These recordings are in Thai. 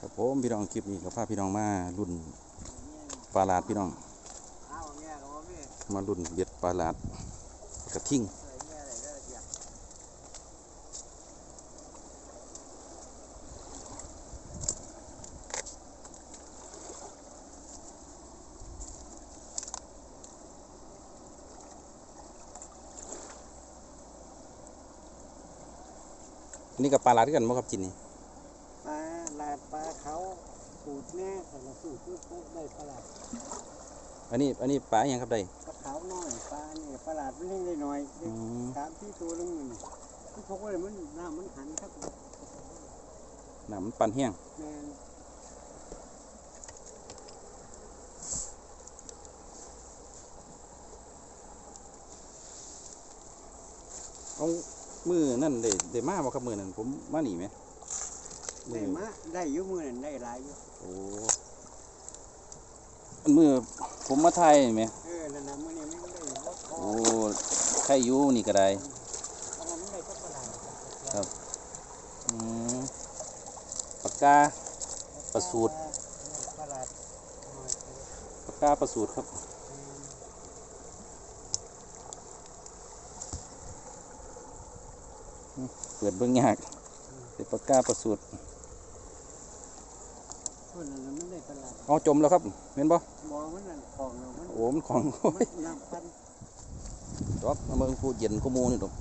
ครับผมพี่น้องคลิปนี้กับพาพี่น้องมารุ่นปลาลาดพี่น้อง มารุ่นเบ็ดปลาลาดกระทิ่งเอ้ยแง่อะไรก็อยากอันนี้กับปลาลาดกันมั้ครับจินนี่ ปลาลาดปลาเขาสูตร แน่แต่ละสูตรคือพวกได้ปลาลาดอันนี้อันนี้ปลาอหยังครับได้ปลาขาวน้อยปลาเนี่ยปลาลาดมันเลี้ยงได้น้อยอืเด็กมสามที่ตัวนึงมันมันพกไว้มันน้ำมันหันครับน้ำมันปั่นแห้งแม่นเอามือนั่นได้ได้มาบ่ครับมือนั่นผมมาหนีไหมมื ได้อมาได้อยู่มือนั่นได้หลายอยู่โอ้อันมือผมมาไทยไหมเออนั่นน่ะมือนี้มันได้บ่พอโอ้ไทยอยู่นี่ก็ได้เพราะว่ามันได้ก็ปลาลาดครับอืมปากกาประสูตรปลาลาดน้อยปากกาประสูตรครับเปิดเบิ่งยากเป็นปากกาประสูตร คนนั้นน่ะมันได้ปลาลาด เอาจมแล้วครับเห็นบ่มองมันนั่นของเรามันโอ้มันของมันน้ำพันดอกเอามือพูดเย็นก็มูนี่ดอก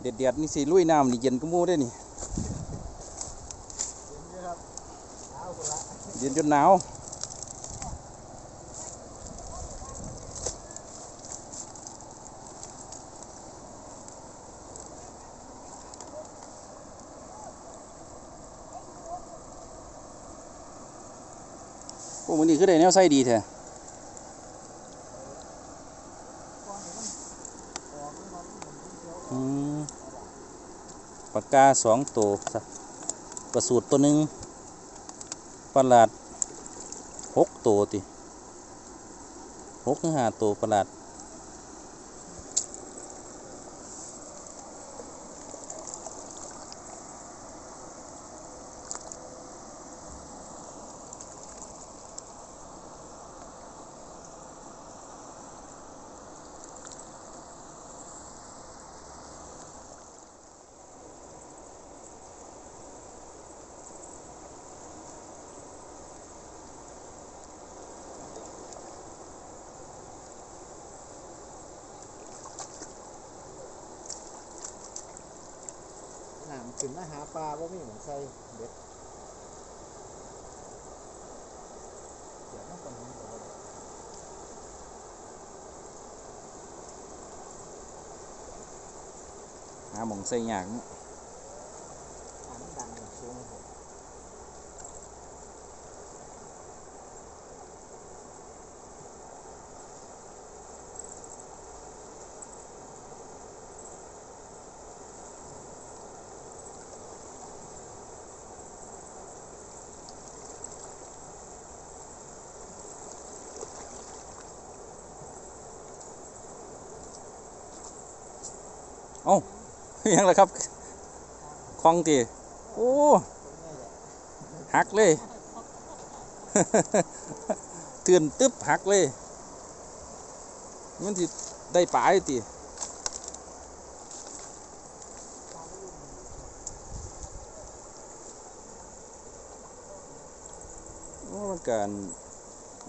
เด็ดเด็ดๆนี่สิลุยน้ำนี่เย็นก็มูได้นี่ครับเอาคนละเย็นจนหนาว โอ้มันนี่คือได้แนวไส้ดีแท้อืมปากกาสองตัวซะประสูตรตัวหนึ่งประหลาดหกตัวติหกหรือห้าตัวประหลาด น้ำ ขึ้นมาหาปลาว่ามีเหมือนใส่เด็ดเดี๋ยวต้องคนนี้ก่อนหาหมองใส่ยางเนาะ อ่านดังสูงผม โอ้ยังละครับคลองตีโอ้หักเลย เตือนตึ๊บหักเลย มันสิได้ปลายตีอ้มันการ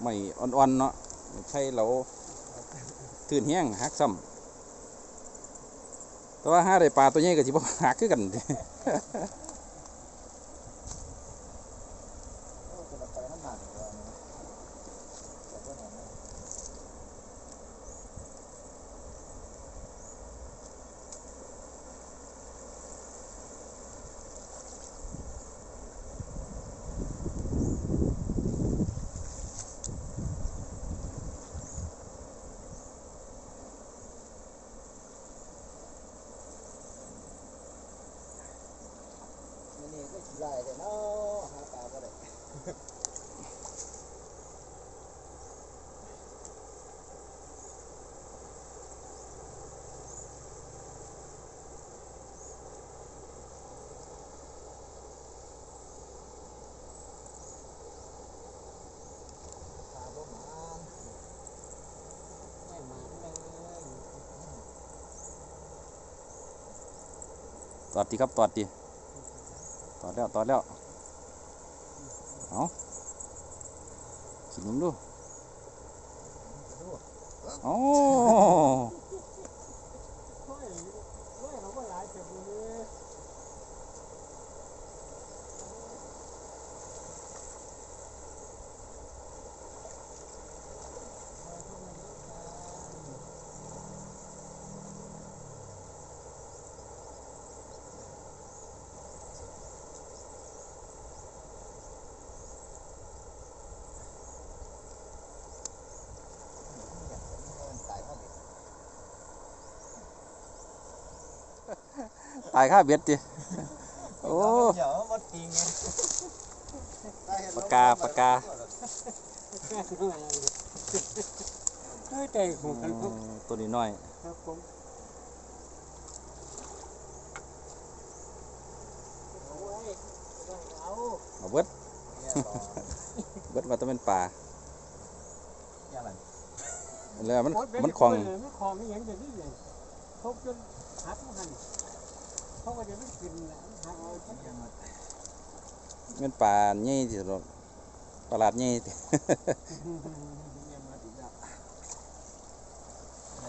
ไม่อ่อนๆเนาะใช่เราตื่นแห้งหักซ้ำ แต่ว่าห้าได้ปลาตัวใหญ่ก็สิบ่หักคือกัน เด้ จะไปน้ำหนักก่อนนะแต่ก็หนักนะ มันนี่ก็ขี้ไล่เลยเนาะหาปลาก็ได้ ตอดดีครับตอดดีตอดแล้วตอดแล้วเอากินมึงดูโอ้ โอ้ยโอ้ยเขาก็หลายเจ็บเลย ตายค่าเบ็ดดิโอ้เดี๋ยวมันจริงไงปากกาปากกาเฮ้ยใจของกันครับตัวนี้น้อยครับผมโอ้ยต้องเอาเอาเบิดเนี่ยรอเบิดมาต้องเป็นป่าเนี่ยอะไรแล้วมันโยเป็มันคลองเลยมันคลองนี่ยังจะนี่เลยเขาจนหักมัน เขาก็จะไม่กินแหละหักเอาเนี่ยมันเป็นป่าใหญ่ที่สุดปลาดใหญ่ ที่เนี่ยมันอีกแล้วแหม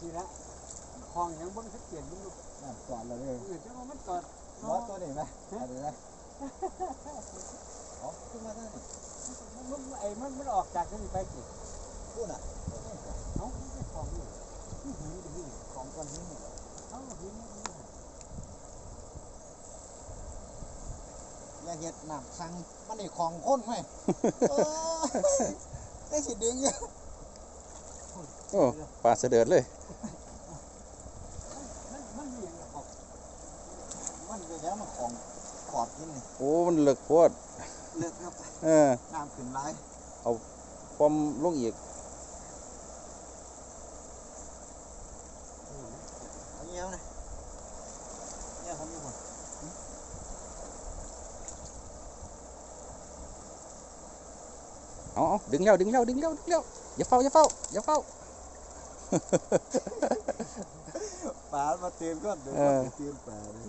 นี่ละคลองยังบ่สักเกียนมันดูน้ำก่อนเลยเออจังว่ามันตอดมอสตัวนี้ไหมเอาดูนะอ๋อขึ้นมาได้นี่มันมันไอ้มันมันออกจากที่นี่ไปกี่พูดอะเอ้ามันไม่คลองนี่ที่หินที่นี่ของก้อนหินนี่เหรอเอ้าหินนี่ อย่าเห็ดน้ำสั่งมันนี่ของคนไหมเออได้สิดึงอยู่โอ้ป่าเสด็จเลย มันมันมีอย่างออกมันไปแล้วมันของขอบหินนี่โอ้ มันเลิกโพดเลือกครับเออน้ำขึ้นไหลายปอมลงอีก เอาเงี้ยวนะเนี่ยผมมีหมด เอาเอา ดึงแล้วดึงแล้วดึงแล้วดึงแล้วอย่าเฝ้าอย่าเฝ้าอย่าเฝ้าปลามาเตือนก่อนเดี๋ยวเออเตือนปลาเลย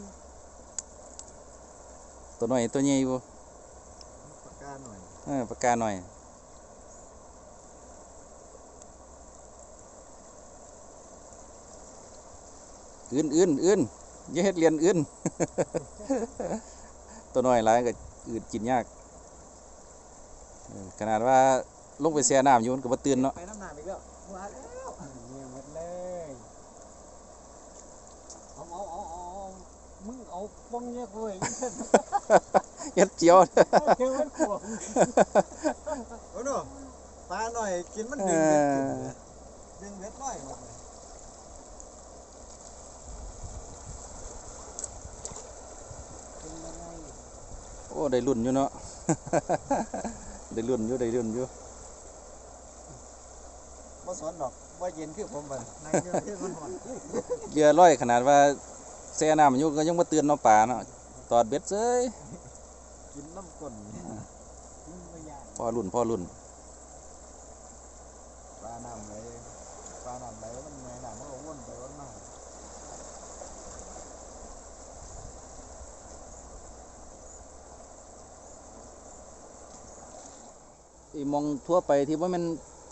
ตัวน้อยตัวใหญ่อยู่ปากกาหน่อยเออปากกาหน่อยอื่นอื่นอื่นอย่าเฮ็ดเรียนอื่นตัวน้อยหลายก็อื่นกินยากเออขนาดว่า ลงไปแช่น้ำอยู่มันก็บ่ตื่นเนาะไปน้ำหนาอีกแล้วมาแล้วเนี่ยหมดเลยเอาเอาเอาเอาเอามึงเอาป้องเนี่ยกูเองเฮ็ดเจียวเชื่อมันขวบโอ้โหปลาหน่อยกินมันเอดึงเบ็ดอขึ้นเลยดึงเบ็ดร้อยหมดเลยเป็นยังไงโอ้ ได้รุ่นอยู่เนาะ ได้รุ่นอยู่ได้รุ่นอยู่บ่ สนดอกว่าเย็นคือผมบัดนั่งเรือที่มันหอนเรือร้อยขนาดว่าแช่น้ำอยู่ก็ยังบ่ตื่นเนาะป่าเนาะตอดเบ็ดเซ้ยกินน้ำก้นมึงไม่ยากพอรุ่นพอรุ่นปลาน้ำไหลปลาน้ำไหลมันไงน้ำมันก็วนไปวนมาไอ้มองทั่วไปที่ว่ามัน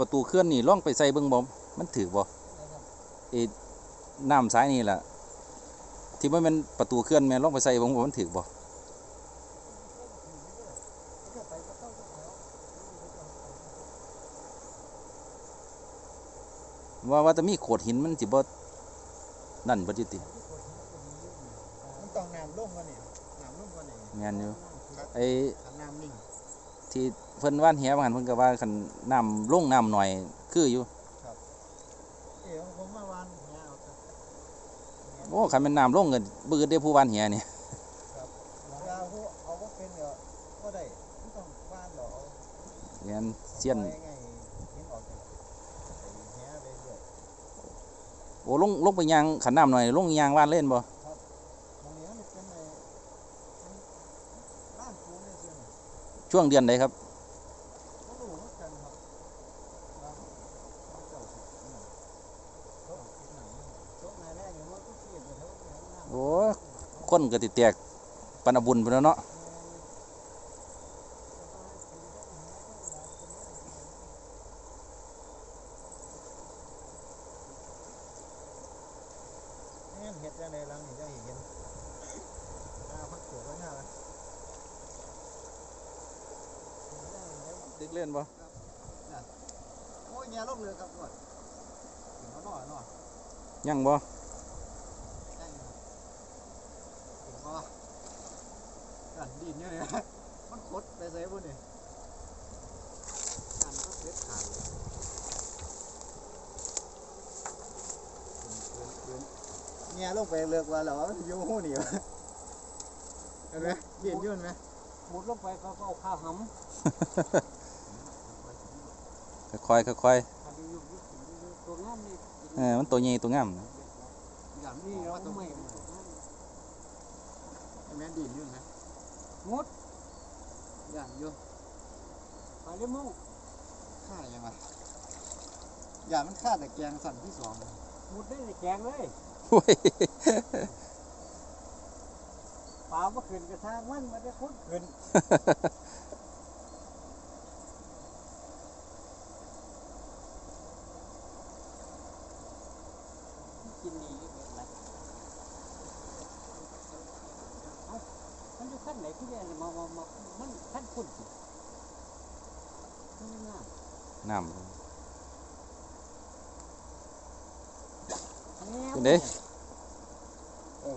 ประตูเคลื่อนนี่ล่องไปใส่เบิ่งบ่มันถือบ่ไอ้น้ำซ้ายนี่ล่ะที่ว่ามันประตูเคลื่อนแม่นล่องไปใส่เบิ่งบ่มันถือบ่ว่าว่าจะมีโขดหินมันสิบ่นั่นบ่จิติมันต้องน้ำลงก่อนนี่น้ำลงก่อนนี่แม่นอยู่ไอ้ขันน้ำนิ่ง ที่เพิ่นว่านแหบางหันเพิ่นก็ว่าคันน้ำลงน้ำหน่อย คืออยู่เอ๋ผมมาวานเงี้ยเอาแต่โอ้คันแม่นน้ำลงก็บ่อึดได้ผู้ว่านแหนี่เวลาผู้เอาว่าเป็นก็ก็ได้ไม่ต้องวานหรอกเอาแม่นเสียนอาไว้ไงเห็นออกจากไอ้เงี้ยไปเรื่อยโอ้ลงลงไปยางขันน้ำหน่อยลงยางว่านเล่นบ่ ตรงนี้มันเป็นไอ้เป็นบ้านปูเนี่ยเชื่อไหม ช่วงเดือนใดครับก็รู้เหนครับว่าเขาเจ้นเขาเอาคิดหนังนี่โต๊ะไหนแรกเนี่ยมันก็เกลียดไปเท่าไหร่โอ้นก็ติแตกปนอาบุญไปแล้วเนาะเฮ็ดจังได๋ลังนี่จังสิเห็นตาพักเกิดไว้หน้าละ ติ๊กเล่นบ่โอ้ยแง่ลงเลยครับก่อนถึงเขาหน่อยหน่อยยังบ่ได้อยู่ครับถึงพอกันดินอยู่เนี่ยมันขดไปใส่บุญนี่กันก็เด็ดขาดเลยเดินๆๆแง่ลงไปเลือกว่าแล้วมันอยู่หูนี่วะเห็นไหมดินอยุ่นไหมหมุดลงไปเขาก็เอาข้าวห ค่อยๆค่อยำอันนี้อยู่อยู่ตัวงามนี่ๆเออมันตัวใหญ่ตัวงามนะอย่างนี่นี้เราเราต้องไม่ไม่แม่นดินอยุ่นไหมหมุดอย่างอยู่ไปเลยมุ่งฆ่ายังไงอย่างมันฆ่าแต่แกงสั่นที่สองหมุดได้แต่แกงเลยโอ้ยปลาบ่ขึ้นกระทางมันมาได้คุดขึ้นกินนี่อะไรเอ้ามันอยู่ขั้น ไหนที่เนี่ยมามามามันขั้นพุ่นสินงามน้แง่เป็นเด้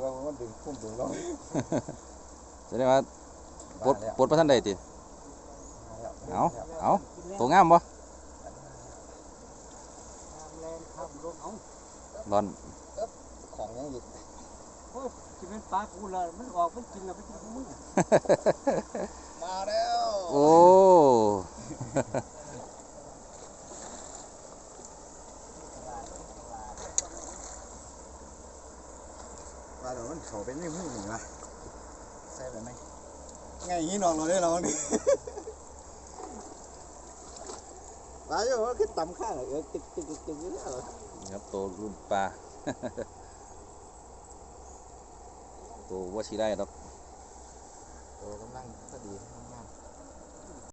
เรามันดึงพุ่มดึงลงำแสดงว่าปลดปลดประทันใดติเอาเอาตัวงามบ่ร้อนของยังอีก โอ้ยสิเป็นปลากูเลยมันออกมันกินแล้วมันกินของมึงมาแล้วโอ้มาเดี๋ยวมันเขาเป็นไม่หูหนึ่งละใส่ไปไหมไงอย่างนี้นอนเราได้เราเนี่ยมาอยู่ว่าคือต่ำข้างเลยเออตึกตึกตึกตึกนี่แล้วนี่ครับตัวรุ่นปลาตั ว่าชีได้ดอกโอ้กำลังก็ดีงาม